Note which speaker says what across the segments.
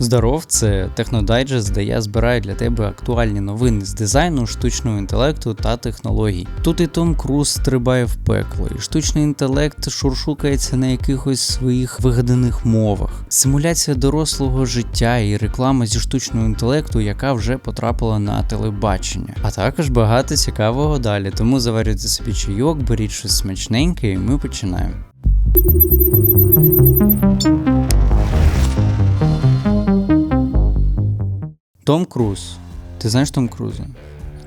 Speaker 1: Здоров, це Технодайджест, де я збираю для тебе актуальні новини з дизайну, штучного інтелекту та технологій. Тут і Том Круз стрибає в пекло, і штучний інтелект шуршукається на якихось своїх вигаданих мовах. Симуляція дорослого життя і реклама зі штучного інтелекту, яка вже потрапила на телебачення. А також багато цікавого далі. Тому заварюйте собі чайок, беріть щось смачненьке, і ми починаємо. Том Круз. Ти знаєш Том Круза?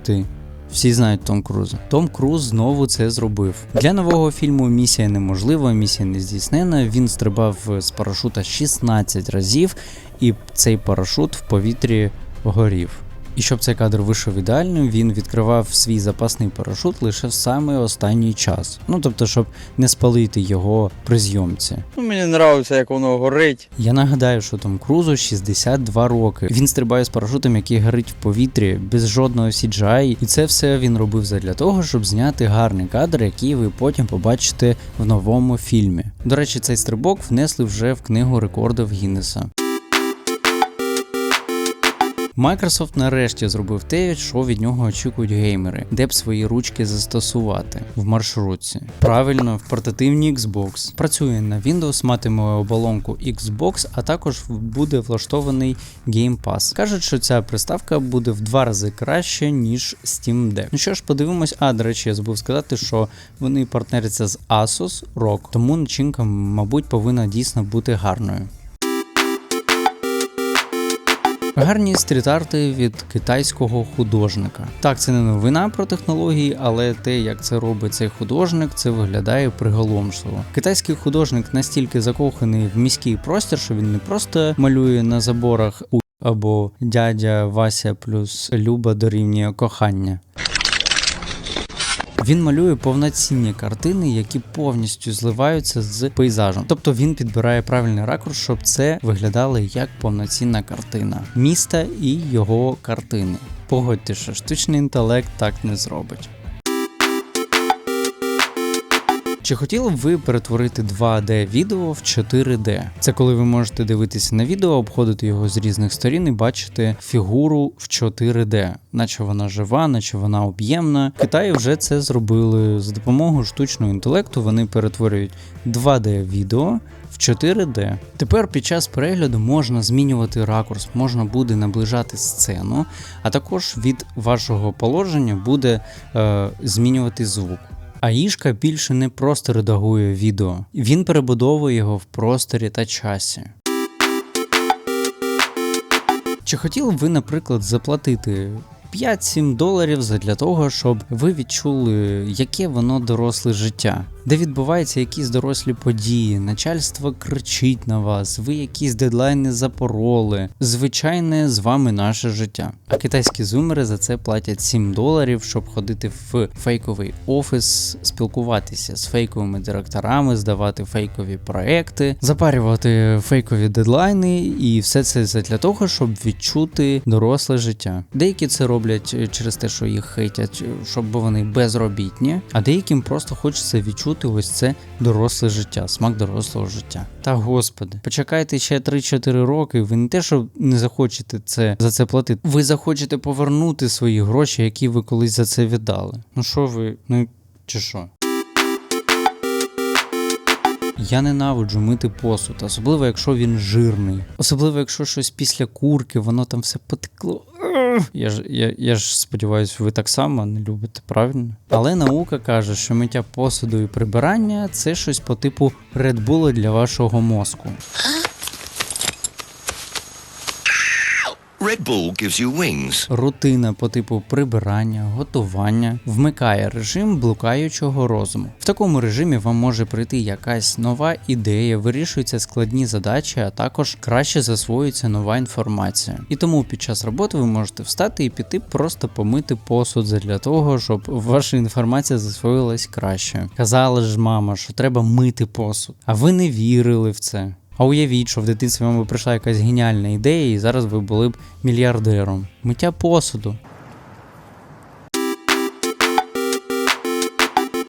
Speaker 1: Ти. Всі знають Том Круза. Том Круз знову це зробив. Для нового фільму Місія неможлива, місія не здійснена. Він стрибав з парашута 16 разів, і цей парашут в повітрі горів. І щоб цей кадр вийшов ідеальним, він відкривав свій запасний парашут лише в самий останній час. Ну тобто, щоб не спалити його при зйомці.
Speaker 2: Ну, мені подобається, як воно горить.
Speaker 1: Я нагадаю, що Том Крузу 62 роки. Він стрибає з парашутом, який горить в повітрі, без жодного CGI. І це все він робив задля того, щоб зняти гарний кадр, який ви потім побачите в новому фільмі. До речі, цей стрибок внесли вже в книгу рекордів Гіннеса. Microsoft нарешті зробив те, що від нього очікують геймери, де б свої ручки застосувати в маршрутці. Правильно, в портативній Xbox. Працює на Windows, матиме оболонку Xbox, а також буде влаштований Game Pass. Кажуть, що ця приставка буде в два рази краще, ніж Steam Deck. Ну що ж, подивимось, а до речі, я забув сказати, що вони партнеряться з Asus ROG, тому начинка, мабуть, повинна дійсно бути гарною. Гарні стріт-арти від китайського художника. Так, це не новина про технології, але те, як це робить цей художник, це виглядає приголомшливо. Китайський художник настільки закоханий в міський простір, що він не просто малює на заборах у або дядя Вася плюс Люба дорівнює кохання. Він малює повноцінні картини, які повністю зливаються з пейзажем. Тобто він підбирає правильний ракурс, щоб це виглядало як повноцінна картина міста і його картини. Погодьте, що штучний інтелект так не зробить. Чи хотіли б ви перетворити 2D відео в 4D? Це коли ви можете дивитися на відео, обходити його з різних сторін і бачити фігуру в 4D, наче вона жива, наче вона об'ємна. В Китаї вже це зробили за допомогою штучного інтелекту. Вони перетворюють 2D відео. В 4D. Тепер під час перегляду можна змінювати ракурс, можна буде наближати сцену, а також від вашого положення буде е, змінювати звук. Аїшка більше не просто редагує відео, він перебудовує його в просторі та часі. Чи хотіли б ви, наприклад, заплатити 5-7 доларів для того, щоб ви відчули, яке воно доросле життя, де відбуваються якісь дорослі події, начальство кричить на вас, ви якісь дедлайни запороли. Звичайне з вами наше життя. А китайські зумери за це платять 7 доларів, щоб ходити в фейковий офіс, спілкуватися з фейковими директорами, здавати фейкові проекти, запарювати фейкові дедлайни, і все це для того, щоб відчути доросле життя. Деякі це роблять через те, що їх хейтять, щоб вони безробітні, а деяким просто хочеться відчути ось це доросле життя, смак дорослого життя. Та господи, почекайте ще 3-4 роки. Ви не те, що не захочете це за це платити, ви захочете повернути свої гроші, які ви колись за це віддали. Ну що ви, ну чи що? Я ненавиджу мити посуд, особливо якщо він жирний. Особливо, якщо щось після курки, воно там все потекло. Я ж я, я ж сподіваюся, ви так само не любите, правильно? Але наука каже, що миття посуду і прибирання це щось по типу редбула для вашого мозку.
Speaker 3: Red Bull gives you wings.
Speaker 1: Рутина по типу прибирання, готування вмикає режим блукаючого розуму. В такому режимі вам може прийти якась нова ідея, вирішуються складні задачі, а також краще засвоюється нова інформація. І тому під час роботи ви можете встати і піти просто помити посуд для того, щоб ваша інформація засвоїлась краще. Казала ж мама, що треба мити посуд, а ви не вірили в це. А уявіть, що в дитинстві вам би прийшла якась геніальна ідея, і зараз ви були б мільярдером. Миття посуду.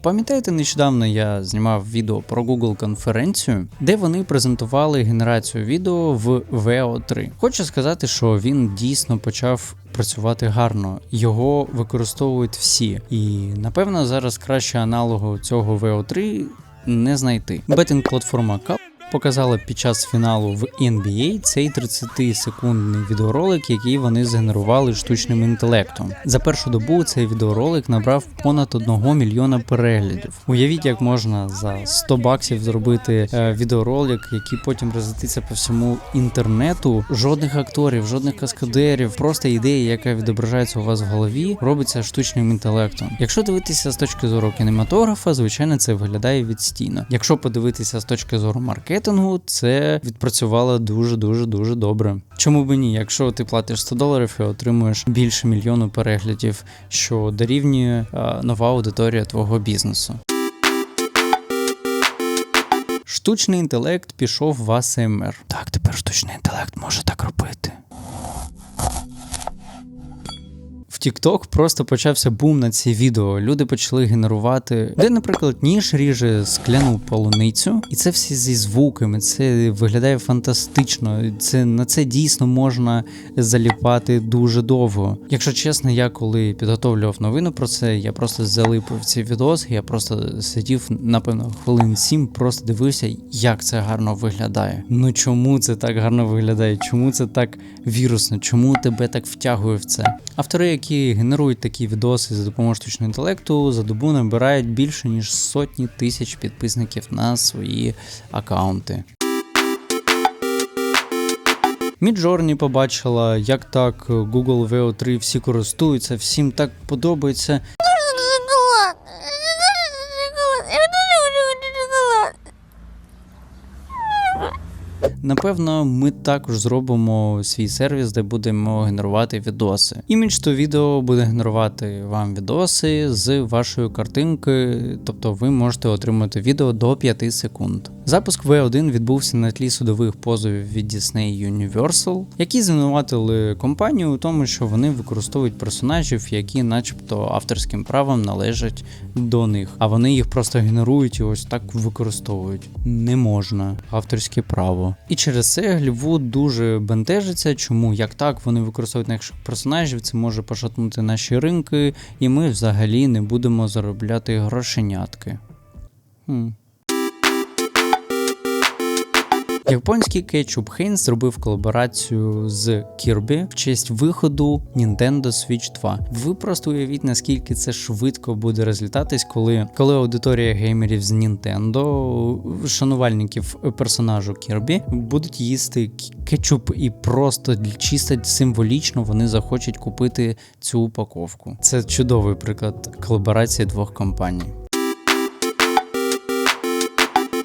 Speaker 1: Пам'ятаєте, нещодавно я знімав відео про Google конференцію, де вони презентували генерацію відео в VO3. Хочу сказати, що він дійсно почав працювати гарно. Його використовують всі, і напевно зараз краще аналогу цього VO3 не знайти. Бетінг платформа Cup показала під час фіналу в NBA цей 30-секундний відеоролик, який вони згенерували штучним інтелектом. За першу добу цей відеоролик набрав понад 1 мільйона переглядів. Уявіть, як можна за 100 баксів зробити е, відеоролик, який потім розлетиться по всьому інтернету. Жодних акторів, жодних каскадерів, просто ідея, яка відображається у вас в голові, робиться штучним інтелектом. Якщо дивитися з точки зору кінематографа, звичайно, це виглядає відстійно. Якщо подивитися з точки зору маркетингу, це відпрацювало дуже дуже дуже добре. Чому б ні? Якщо ти платиш 100 доларів і отримуєш більше мільйону переглядів, що дорівнює нова аудиторія твого бізнесу. Штучний інтелект пішов в АСМР. Так, тепер штучний інтелект може так робити. TikTok просто почався бум на ці відео. Люди почали генерувати, де, наприклад, ніж ріже скляну полуницю, і це всі зі звуками. Це виглядає фантастично. Це на це дійсно можна заліпати дуже довго. Якщо чесно, я коли підготовлював новину про це, я просто залипив ці відоси. Я просто сидів, напевно, хвилин сім, просто дивився, як це гарно виглядає. Ну чому це так гарно виглядає? Чому це так вірусно? Чому тебе так втягує в це? Автори, які генерують такі відоси за допомогою штучного інтелекту, за добу набирають більше ніж сотні тисяч підписників на свої акаунти. Міджорні побачила, як так Google VO3 всі користуються, всім так подобається. Напевно, ми також зробимо свій сервіс, де будемо генерувати відоси. Імідж то відео буде генерувати вам відоси з вашої картинки, тобто ви можете отримати відео до 5 секунд. Запуск V1 відбувся на тлі судових позовів від Disney Universal, які звинуватили компанію у тому, що вони використовують персонажів, які, начебто, авторським правом належать до них, а вони їх просто генерують і ось так використовують. Не можна авторське право. І через це Голлівуд дуже бентежиться, чому як так вони використовують наших персонажів, це може пошатнути наші ринки, і ми взагалі не будемо заробляти грошенятки. Хм. Японський кетчуп Heinz зробив колаборацію з Kirby в честь виходу Nintendo Switch 2. Ви просто уявіть, наскільки це швидко буде розлітатись, коли, коли аудиторія геймерів з Nintendo, шанувальників персонажу Kirby, будуть їсти кетчуп і просто чисто символічно вони захочуть купити цю упаковку. Це чудовий приклад колаборації двох компаній.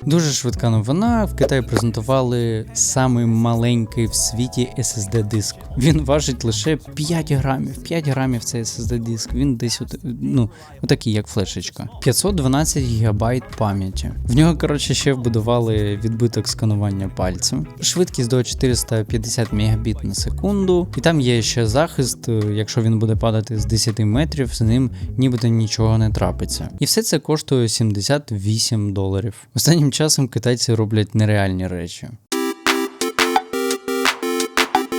Speaker 1: Дуже швидка новина. В Китаї презентували самий маленький в світі SSD диск. Він важить лише 5 грамів. 5 грамів цей SSD диск. Він десь от, ну, отакий, як флешечка. 512 гігабайт пам'яті. В нього, коротше, ще вбудували відбиток сканування пальцем. Швидкість до 450 Мбіт на секунду. І там є ще захист, е, якщо він буде падати з 10 метрів, з ним нібито нічого не трапиться. І все це коштує 78 доларів. Останнім часом китайці роблять нереальні речі.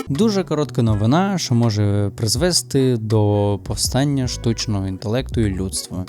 Speaker 1: Дуже коротка новина, що може призвести до повстання штучного інтелекту і людства.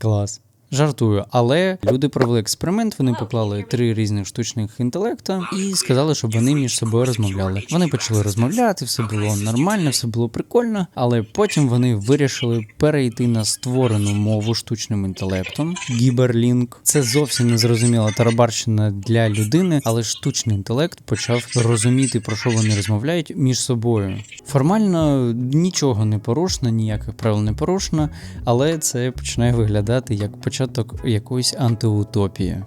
Speaker 1: Клас. Жартую, але люди провели експеримент, вони поклали три різних штучних інтелекта і сказали, щоб вони між собою розмовляли. Вони почали розмовляти, все було нормально, все було прикольно, але потім вони вирішили перейти на створену мову штучним інтелектом. Гіберлінк. Це зовсім незрозуміла тарабарщина для людини, але штучний інтелект почав розуміти, про що вони розмовляють між собою. Формально нічого не порушено, ніяких правил не порушено, але це починає виглядати як початок якоїсь антиутопії.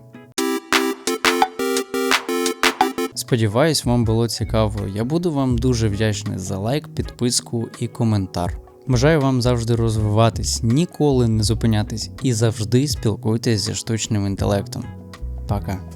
Speaker 1: Сподіваюсь, вам було цікаво. Я буду вам дуже вдячний за лайк, підписку і коментар. Бажаю вам завжди розвиватись, ніколи не зупинятись і завжди спілкуйтесь зі штучним інтелектом. Пока.